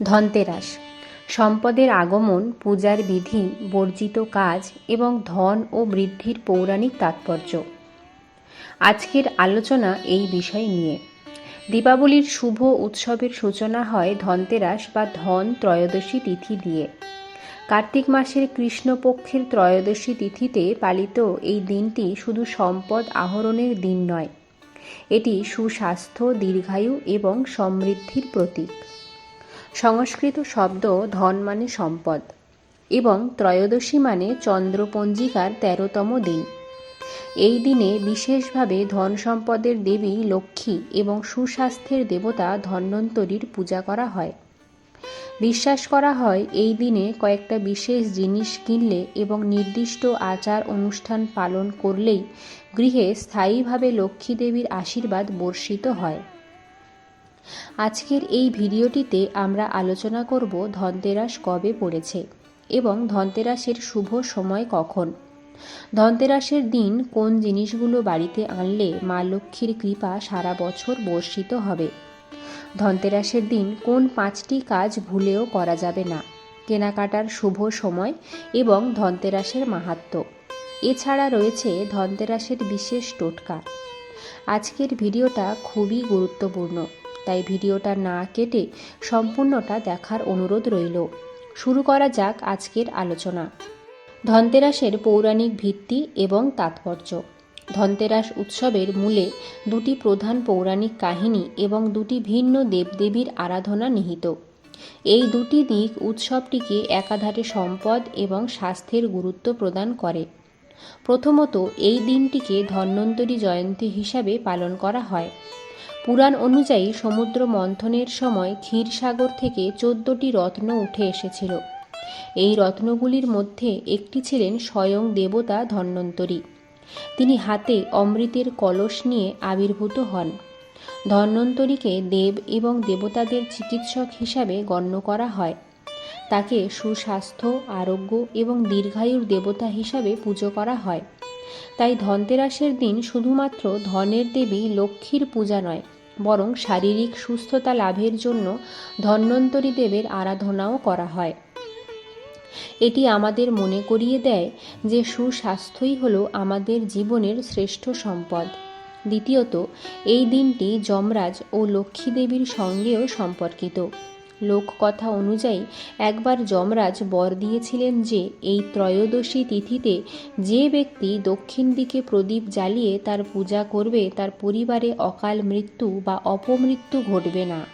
ধনতেরাস। সম্পদের আগমন, পূজার বিধি, বর্জিত কাজ এবং ধন ও বৃদ্ধির পৌরাণিক তাৎপর্য। আজকের আলোচনা এই বিষয় নিয়ে। দীপাবলির শুভ উৎসবের সূচনা হয় ধনতেরাস বা ধন ত্রয়োদশী তিথি দিয়ে। কার্তিক মাসের কৃষ্ণপক্ষের ত্রয়োদশী তিথিতে পালিত এই দিনটি শুধু সম্পদ আহরণের দিন নয়, এটি সুস্বাস্থ্য, দীর্ঘায়ু এবং সমৃদ্ধির প্রতীক। সংস্কৃত শব্দ ধন মানে সম্পদ এবং ত্রয়োদশী মানে চন্দ্রপঞ্জিকার তেরোতম দিন। এই দিনে বিশেষভাবে ধন সম্পদের দেবী লক্ষ্মী এবং সুস্বাস্থ্যের দেবতা ধন্বন্তরীর পূজা করা হয়। বিশ্বাস করা হয় এই দিনে কয়েকটা বিশেষ জিনিস কিনলে এবং নির্দিষ্ট আচার অনুষ্ঠান পালন করলেই গৃহে স্থায়ীভাবে লক্ষ্মী দেবীর আশীর্বাদ বর্ষিত হয়। আজকের এই ভিডিওটিতে আমরা আলোচনা করব ধনতেরাস কবে পড়েছে এবং ধনতেরাসের শুভ সময় কখন। ধনতেরাসের দিন কোন জিনিসগুলো বাড়িতে আনলে মা লক্ষ্মীর কৃপা সারা বছর বর্ষিত হবে? ধনতেরাসের দিন কোন পাঁচটি কাজ ভুলেও করা যাবে না? কেনাকাটার শুভ সময় এবং ধনতেরাসের মাহাত্ম্য এছাড়া রয়েছে ধনতেরাসের বিশেষ টোটকা। আজকের ভিডিওটা খুবই গুরুত্বপূর্ণ। তাই ভিডিওটা না কেটে সম্পূর্ণটা দেখার অনুরোধ রইল। শুরু করা যাক আজকের আলোচনা। ধনতেরাসের পৌরাণিক ভিত্তি এবং তাৎপর্য। ধনতেরাস উৎসবের মূলে দুটি প্রধান পৌরাণিক কাহিনী এবং দুটি ভিন্ন দেবদেবীর আরাধনা নিহিত। এই দুটি দিক উৎসবটিকে একাধারে সম্পদ এবং স্বাস্থ্যের গুরুত্ব প্রদান করে। প্রথমত এই দিনটিকে ধন্বন্তরী জয়ন্তী হিসাবে পালন করা হয়। পুরাণ অনুযায়ী সমুদ্র মন্থনের সময় ক্ষীরসাগর থেকে চোদ্দটি রত্ন উঠে এসেছিল। এই রত্নগুলির মধ্যে একটি ছিলেন স্বয়ং দেবতা ধন্বন্তরী। তিনি হাতে অমৃতের কলস নিয়ে আবির্ভূত হন। ধন্বন্তরীকে দেব এবং দেবতাদের চিকিৎসক হিসাবে গণ্য করা হয়। তাকে সুস্বাস্থ্য, আরোগ্য এবং দীর্ঘায়ুর দেবতা হিসাবে পুজো করা হয়। তাই ধনতেরাসের দিন শুধুমাত্র ধনের দেবী লক্ষ্মীর পূজা নয় বরং শারীরিক সুস্থতা লাভের জন্য ধন্বন্তরী দেবের আরাধনাও করা হয়। এটি আমাদের মনে করিয়ে দেয় যে সুস্বাস্থ্যই হল আমাদের জীবনের শ্রেষ্ঠ সম্পদ। দ্বিতীয়ত, এই দিনটি যমরাজ ও লক্ষ্মী দেবীর সঙ্গেও সম্পর্কিত। লোককথা অনুযায়ী একবার যমরাজ বর দিয়েছিলেন যে, এই ত্রয়োদশী তিথিতে যে ব্যক্তি দক্ষিণ দিকে প্রদীপ জ্বালিয়ে তার পূজা করবে, তার পরিবারে অকাল মৃত্যু বা অপমৃত্যু ঘটবে না।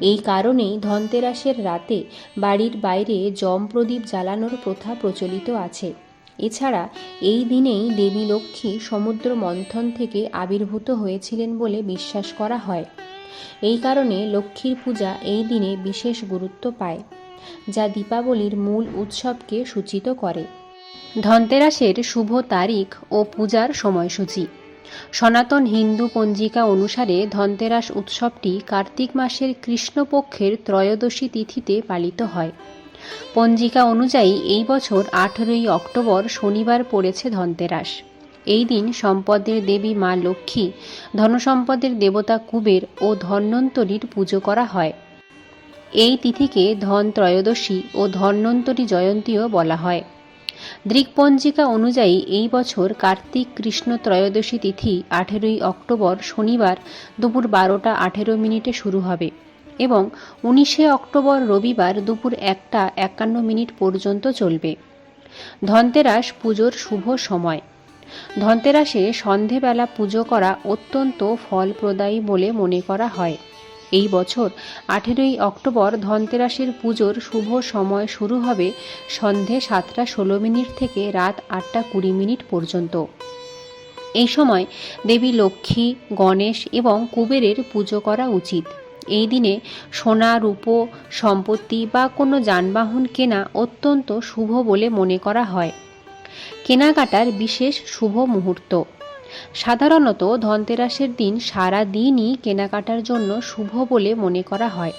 এই কারণেই ধনতেরাসের রাতে বাড়ির বাইরে জম প্রদীপ জ্বালানোর প্রথা প্রচলিত আছে। এছাড়া এই দিনেই দেবী লক্ষ্মী সমুদ্র মন্থন থেকে আবির্ভূত হয়েছিলেন বলে বিশ্বাস করা হয়। এই কারণে লক্ষ্মীর পূজা এই দিনে বিশেষ গুরুত্ব পায়, যা দীপাবলির মূল উৎসবকে সূচিত করে। ধনতেরাসের শুভ তারিখ ও পূজার সময়সূচি। সনাতন হিন্দু পঞ্জিকা অনুসারে ধনতেরাস উৎসবটি কার্তিক মাসের কৃষ্ণপক্ষের ত্রয়োদশী তিথিতে পালিত হয়। পঞ্জিকা অনুযায়ী এই বছর আঠেরোই অক্টোবর শনিবার পড়েছে ধনতেরাস। এই দিন সম্পদের দেবী মা লক্ষ্মী, ধনসম্পদের দেবতা কুবের ও ধন্বন্তরীর পুজো করা হয়। এই তিথিকে ধন ত্রয়োদশী ও ধন্বন্তরী জয়ন্তীও বলা হয়। দৃকপঞ্জিকা অনুযায়ী এই বছর কার্তিক কৃষ্ণ ত্রয়োদশী তিথি আঠেরোই অক্টোবর শনিবার দুপুর বারোটা আঠেরো মিনিটে শুরু হবে এবং উনিশে অক্টোবর রবিবার দুপুর একটা একান্ন মিনিট পর্যন্ত চলবে। ধনতেরাস পুজোর শুভ সময়। ধনতেরাসে সন্ধেবেলা পুজো করা অত্যন্ত ফলপ্রদায়ী বলে মনে করা হয়। এই বছর আঠেরোই অক্টোবর ধনতেরাসের পুজোর শুভ সময় শুরু হবে সন্ধে সাতটা ষোলো মিনিট থেকে রাত আটটা কুড়ি মিনিট পর্যন্ত। এই সময় দেবী লক্ষ্মী, গণেশ এবং কুবেরের পুজো করা উচিত। এই দিনে সোনা, রূপো, সম্পত্তি বা কোনো যানবাহন কেনা অত্যন্ত শুভ বলে মনে করা হয়। কেনাকাটার বিশেষ শুভ মুহূর্ত। সাধারণত ধনতেরাসের দিন সারা দিনই কেনাকাটার জন্য শুভ বলে মনে করা হয়।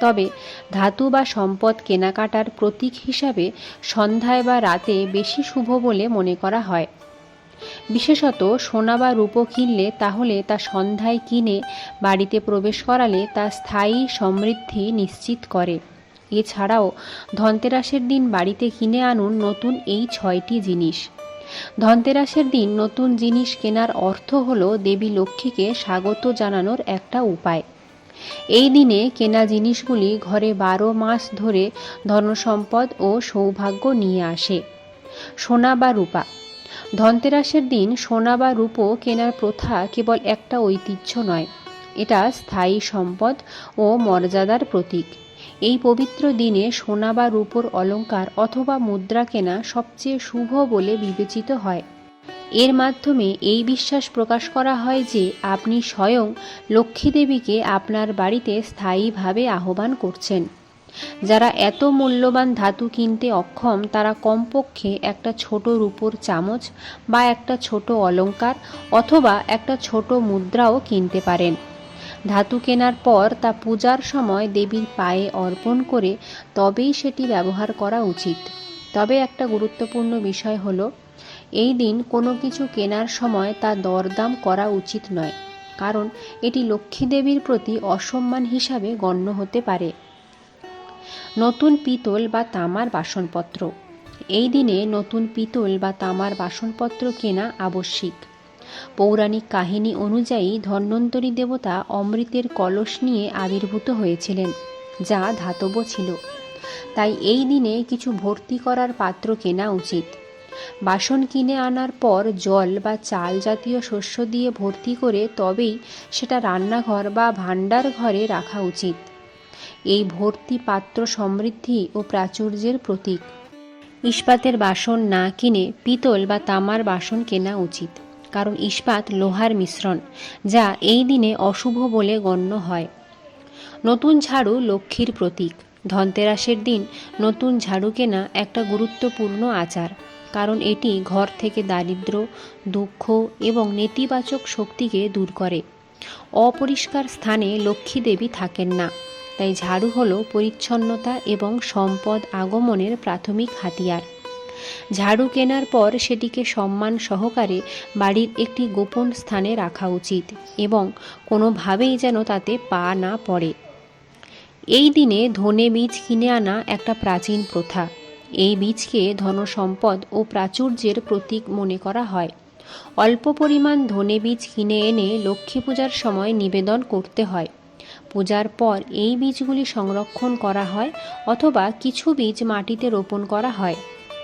তবে ধাতু বা সম্পদ কেনাকাটার প্রতীক হিসাবে সন্ধ্যায় বা রাতে বেশি শুভ বলে মনে করা হয়। বিশেষত সোনা বা রূপো কিনলে তাহলে তা সন্ধ্যায় কিনে বাড়িতে প্রবেশ করালে তা স্থায়ী সমৃদ্ধি নিশ্চিত করে। এছাড়াও ধনতেরাসের দিন বাড়িতে কিনে আনুন নতুন এই ছয়টি জিনিস। ধনতেরাসের দিন নতুন জিনিস কেনার অর্থ হল দেবী লক্ষ্মীকে স্বাগত জানানোর একটা উপায়। এই দিনে কেনা জিনিসগুলি ঘরে বারো মাস ধরে ধনসম্পদ ও সৌভাগ্য নিয়ে আসে। সোনা বা রূপা। ধনতেরাসের দিন সোনা বা রূপো কেনার প্রথা কেবল একটা ঐতিহ্য নয়, এটা স্থায়ী সম্পদ ও মর্যাদার প্রতীক। এই পবিত্র দিনে সোনা বা রূপোর অলঙ্কার অথবা মুদ্রা কেনা সবচেয়ে শুভ বলে বিবেচিত হয়। এর মাধ্যমে এই বিশ্বাস প্রকাশ করা হয় যে আপনি স্বয়ং লক্ষ্মী দেবীকে আপনার বাড়িতে স্থায়ীভাবে আহ্বান করছেন। যারা এত মূল্যবান ধাতু কিনতে অক্ষম, তারা কমপক্ষে একটা ছোট রূপোর চামচ বা একটা ছোট অলঙ্কার অথবা একটা ছোট মুদ্রাও কিনতে পারেন। ধাতু কেনার পর তা পূজার সময় দেবীর পায়ে অর্পণ করে তবেই সেটি ব্যবহার করা উচিত। তবে একটা গুরুত্বপূর্ণ বিষয় হলো, এই দিন কোনো কিছু কেনার সময় তা দরদাম করা উচিত নয়, কারণ এটি লক্ষ্মী দেবীর প্রতি অসম্মান হিসাবে গণ্য হতে পারে। নতুন পিতল বা তামার বাসনপত্র। এই দিনে নতুন পিতল বা তামার বাসনপত্র কেনা আবশ্যিক। পৌরাণিক কাহিনী অনুযায়ী ধন্বন্তরী দেবতা অমৃতের কলস নিয়ে আবির্ভূত হয়েছিলেন, যা ধাতব ছিল। তাই এই দিনে কিছু ভর্তি করার পাত্র কেনা উচিত। বাসন কিনে আনার পর জল বা চাল জাতীয় শস্য দিয়ে ভর্তি করে তবেই সেটা রান্নাঘর বা ভাণ্ডার ঘরে রাখা উচিত। এই ভর্তি পাত্র সমৃদ্ধি ও প্রাচুর্যের প্রতীক। ইস্পাতের বাসন না কিনে পিতল বা তামার বাসন কেনা উচিত। কারণ ইস্পাত লোহার মিশ্রণ, যা এই দিনে অশুভ বলে গণ্য হয়। নতুন ঝাড়ু লক্ষ্মীর প্রতীক। ধনতেরাসের দিন নতুন ঝাড়ু কেনা একটা গুরুত্বপূর্ণ আচার, কারণ এটি ঘর থেকে দারিদ্র, দুঃখ এবং নেতিবাচক শক্তিকে দূর করে। অপরিষ্কার স্থানে লক্ষ্মী দেবী থাকেন না, তাই ঝাড়ু হলো পরিচ্ছন্নতা এবং সম্পদ আগমনের প্রাথমিক হাতিয়ার। ঝাড়ু কেনার পর সেটিকে সম্মান সহকারে বাড়ির একটি গোপন স্থানে রাখা উচিত এবং কোনোভাবেই যেন তাতে পা না পড়ে। এই দিনে ধনে বীজ কিনে আনা একটা প্রাচীন প্রথা। এই বীজকে ধনসম্পদ ও প্রাচুর্যের প্রতীক মনে করা হয়। অল্প পরিমাণ ধনে বীজ কিনে এনে লক্ষ্মী পূজার সময় নিবেদন করতে হয়। পূজার পর এই বীজগুলি সংরক্ষণ করা হয় অথবা কিছু বীজ মাটিতে রোপণ করা হয়।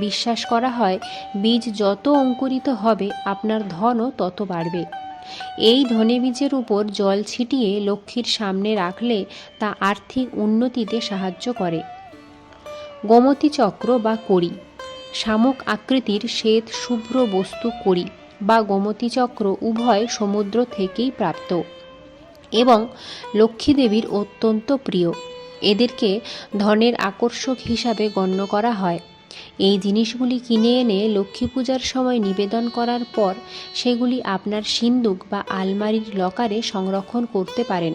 বিশ্বাস করা হয়, বীজ যত অঙ্কুরিত হবে, আপনার ধনও তত বাড়বে। এই ধনে বীজের উপর জল ছিটিয়ে লক্ষ্মীর সামনে রাখলে তা আর্থিক উন্নতিতে সাহায্য করে। গোমতী চক্র বা কড়ি। শামুক আকৃতির শ্বেত শুভ্র বস্তু কড়ি বা গোমতী চক্র উভয় সমুদ্র থেকেই প্রাপ্ত এবং লক্ষ্মী দেবীর অত্যন্ত প্রিয়। এদেরকে ধনের আকর্ষক হিসাবে গণ্য করা হয়। এই জিনিসগুলি কিনে এনে লক্ষ্মী পূজার সময় নিবেদন করার পর সেগুলি আপনার সিন্দুক বা আলমারির লকারে সংরক্ষণ করতে পারেন।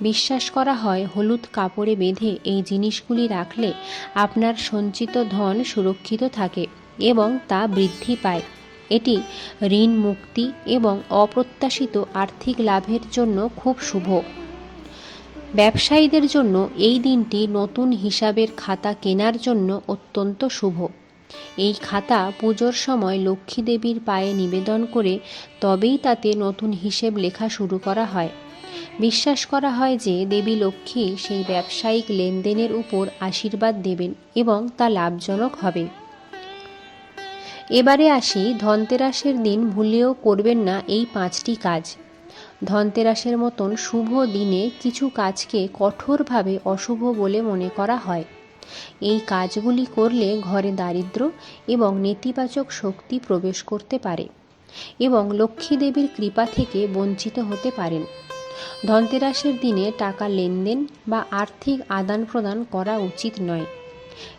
বিশ্বাস করা হয় হলুদ কাপড়ে বেঁধে এই জিনিসগুলি রাখলে আপনার সঞ্চিত ধন সুরক্ষিত থাকে এবং তা বৃদ্ধি পায়। এটি ঋণ মুক্তি এবং অপ্রত্যাশিত আর্থিক লাভের জন্য খুব শুভ। ব্যবসায়ীদের জন্য এই দিনটি নতুন হিসাবের খাতা কেনার জন্য অত্যন্ত শুভ। এই খাতা পুজোর সময় লক্ষ্মী দেবীর পায়ে নিবেদন করে তবেই তাতে নতুন হিসেব লেখা শুরু করা হয়। বিশ্বাস করা হয় যে দেবী লক্ষ্মী সেই ব্যবসায়িক লেনদেনের উপর আশীর্বাদ দেবেন এবং তা লাভজনক হবে। এবারে আসি ধনতেরাসের দিন ভুলেও করবেন না এই পাঁচটি কাজ। ধনতেরাসের মতন শুভ দিনে কিছু কাজকে কঠোরভাবে অশুভ বলে মনে করা হয়। এই কাজগুলি করলে ঘরে দারিদ্র এবং নেতিবাচক শক্তি প্রবেশ করতে পারে এবং লক্ষ্মী দেবীর কৃপা থেকে বঞ্চিত হতে পারেন। ধনতেরাসের দিনে টাকা লেনদেন বা আর্থিক আদান প্রদান করা উচিত নয়।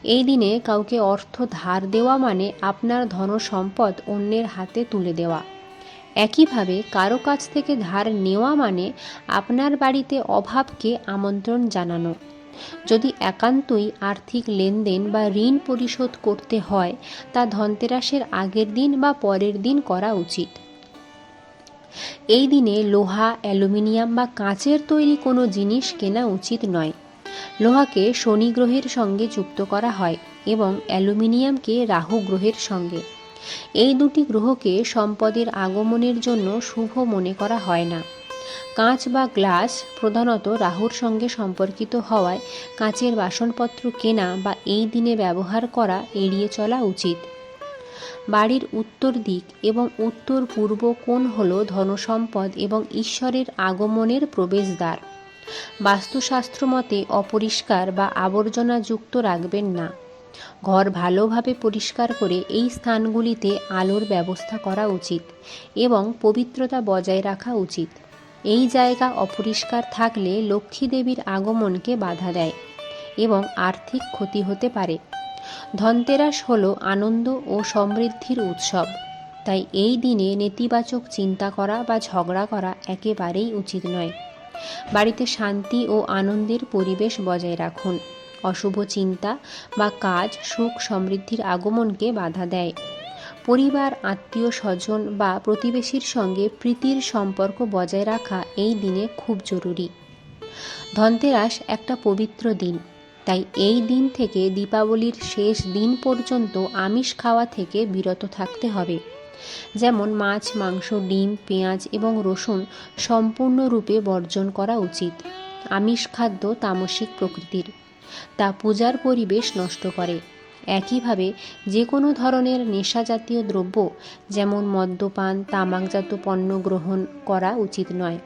এই দিনে কাউকে অর্থ ধার দেওয়া মানে আপনার ধন সম্পদ অন্যের হাতে তুলে দেওয়া। একইভাবে কারও কাছ থেকে ধার নেওয়া মানে আপনার বাড়িতে অভাবকে আমন্ত্রণ জানানো। যদি একান্তই আর্থিক লেনদেন বা ঋণ পরিশোধ করতে হয়, তা ধনতেরাসের আগের দিন বা পরের দিন করা উচিত। এই দিনে লোহা, অ্যালুমিনিয়াম বা কাঁচের তৈরি কোনো জিনিস কেনা উচিত নয়। লোহাকে শনি গ্রহের সঙ্গে যুক্ত করা হয় এবং অ্যালুমিনিয়ামকে রাহু গ্রহের সঙ্গে। এই দুটি গ্রহকে সম্পদের আগমনের জন্য শুভ মনে করা হয় না। কাঁচ বা গ্লাস প্রধানত রাহুর সঙ্গে সম্পর্কিত হওয়ায় কাঁচের বাসনপত্র কেনা বা এই দিনে ব্যবহার করা এড়িয়ে চলা উচিত। বাড়ির উত্তর দিক এবং উত্তর পূর্ব কোণ হল ধনসম্পদ এবং ঈশ্বরের আগমনের প্রবেশদ্বার। বাস্তুশাস্ত্র মতে অপরিষ্কার বা আবর্জনাযুক্ত রাখবেন না। ঘর ভালোভাবে পরিষ্কার করে এই স্থানগুলিতে আলোর ব্যবস্থা করা উচিত এবং পবিত্রতা বজায় রাখা উচিত। এই জায়গা অপরিষ্কার থাকলে লক্ষ্মী দেবীর আগমনকে বাধা দেয় এবং আর্থিক ক্ষতি হতে পারে। ধনতেরাস হল আনন্দ ও সমৃদ্ধির উৎসব, তাই এই দিনে নেতিবাচক চিন্তা করা বা ঝগড়া করা একেবারেই উচিত নয়। বাড়িতে শান্তি ও আনন্দের পরিবেশ বজায় রাখুন। অশুভ চিন্তা বা কাজ, সুখ সমৃদ্ধির আগমনকে বাধা দেয়। পরিবার, আত্মীয় স্বজন বা প্রতিবেশীর সঙ্গে প্রীতির সম্পর্ক বজায় রাখা এই দিনে খুব জরুরি। ধনতেরাস একটা পবিত্র দিন, তাই এই দিন থেকে দীপাবলির শেষ দিন পর্যন্ত আমিষ খাওয়া থেকে বিরত থাকতে হবে। যেমন মাছ, মাংস, ডিম, পেঁয়াজ এবং রসুন সম্পূর্ণরূপে বর্জন করা উচিত। আমিষ খাদ্য তামসিক প্রকৃতির। তা পূজার পরিবেশ নষ্ট করে। একইভাবে যে কোনো ধরনের নেশা জাতীয় দ্রব্য, যেমন মদ্যপান, তামাকজাত পণ্য গ্রহণ করা উচিত নয়।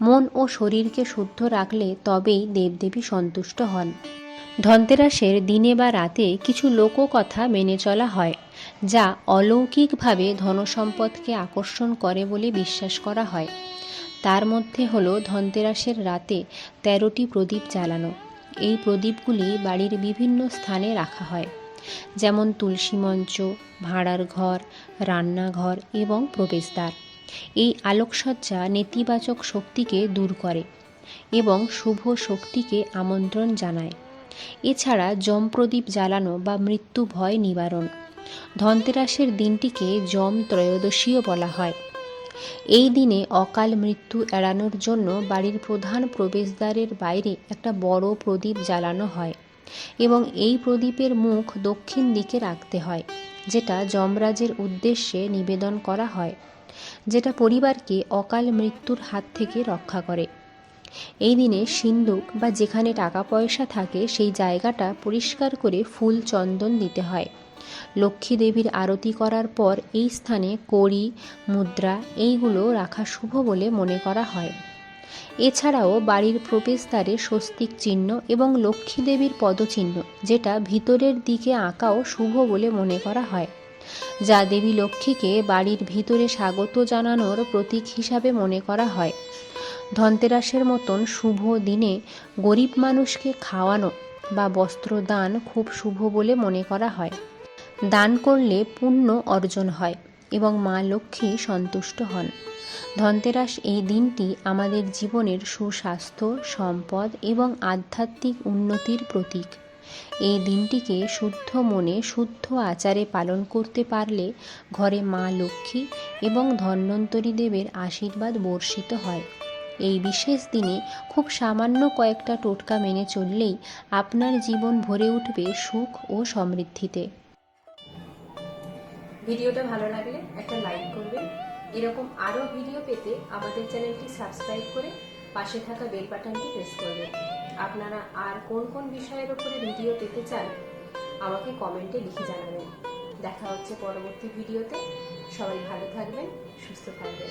মন ও শরীরকে শুদ্ধ রাখলে তবেই দেবদেবী সন্তুষ্ট হন। ধনতেরাসের দিনে বা রাতে কিছু লোককথা মেনে চলা হয়, যা অলৌকিকভাবে ধনসম্পদকে আকর্ষণ করে বলে বিশ্বাস করা হয়। তার মধ্যে হলো ধনতেরাসের রাতে তেরোটি প্রদীপ জ্বালানো। এই প্রদীপগুলি বাড়ির বিভিন্ন স্থানে রাখা হয়, যেমন তুলসী মঞ্চ, ভাড়ার ঘর, রান্নাঘর এবং প্রবেশদ্বার। এই আলোকসজ্জা নেতিবাচক শক্তিকে দূর করে এবং শুভ শক্তিকে আমন্ত্রণ জানায়। এছাড়া যমপ্রদীপ জ্বালানো বা মৃত্যু ভয় নিবারণ, ধনতেরাসের দিনটিকে যম ত্রয়োদশীও বলা হয়। এই দিনে অকাল মৃত্যু এড়ানোর জন্য বাড়ির প্রধান প্রবেশদ্বারের বাইরে একটা বড় প্রদীপ জ্বালানো হয় এবং এই প্রদীপের মুখ দক্ষিণ দিকে রাখতে হয়, যেটা যমরাজের উদ্দেশ্যে নিবেদন করা হয়, যেটা পরিবারকে অকাল মৃত্যুর হাত থেকে রক্ষা করে। এই দিনে সিন্দুক বা যেখানে টাকা পয়সা থাকে, সেই জায়গাটা পরিষ্কার করে ফুল চন্দন দিতে হয়। লক্ষ্মী দেবীর আরতি করার পর এই স্থানে কড়ি, মুদ্রা এইগুলো রাখা শুভ বলে মনে করা হয়। এছাড়াও বাড়ির প্রবেশদ্বারে স্বস্তিক চিহ্ন এবং লক্ষ্মী দেবীর পদচিহ্ন, যেটা ভিতরের দিকে আঁকাও শুভ বলে মনে করা হয়। যা দেবী লক্ষ্মীকে বাড়ির ভিতরে স্বাগত জানানোর প্রতীক হিসাবে মনে করা হয়। ধনতেরাসের মতন শুভ দিনে গরিব মানুষকে খাওয়ানো বা বস্ত্র দান খুব শুভ বলে মনে করা হয়। দান করলে পুণ্য অর্জন হয় এবং মা লক্ষ্মী সন্তুষ্ট হন। ধনতেরাস এই দিনটি আমাদের জীবনের সুস্বাস্থ্য, সম্পদ এবং আধ্যাত্মিক উন্নতির প্রতীক। এই দিনটিকে শুদ্ধ মনে শুদ্ধ আচারে পালন করতে পারলে ঘরে মা লক্ষ্মী এবং ধন্বন্তরী দেবের আশীর্বাদ বর্ষিত হয়। এই বিশেষ দিনে খুব সামান্য কয়েকটা টোটকা মেনে চললেই আপনার জীবন ভরে উঠবে সুখ ও সমৃদ্ধিতে। ভিডিওটা ভালো লাগলে একটা লাইক করবেন এরকম আরও ভিডিও পেতে আমাদের চ্যানেলটি সাবস্ক্রাইব করে পাশে থাকা বেল বাটনটি প্রেস করবেন। আপনারা আর কোন কোন বিষয়ের ওপরে ভিডিও পেতে চান, আমাকে কমেন্টে লিখে জানাবেন। দেখা হচ্ছে পরবর্তী ভিডিওতে। সবাই ভালো থাকবেন, সুস্থ থাকবেন।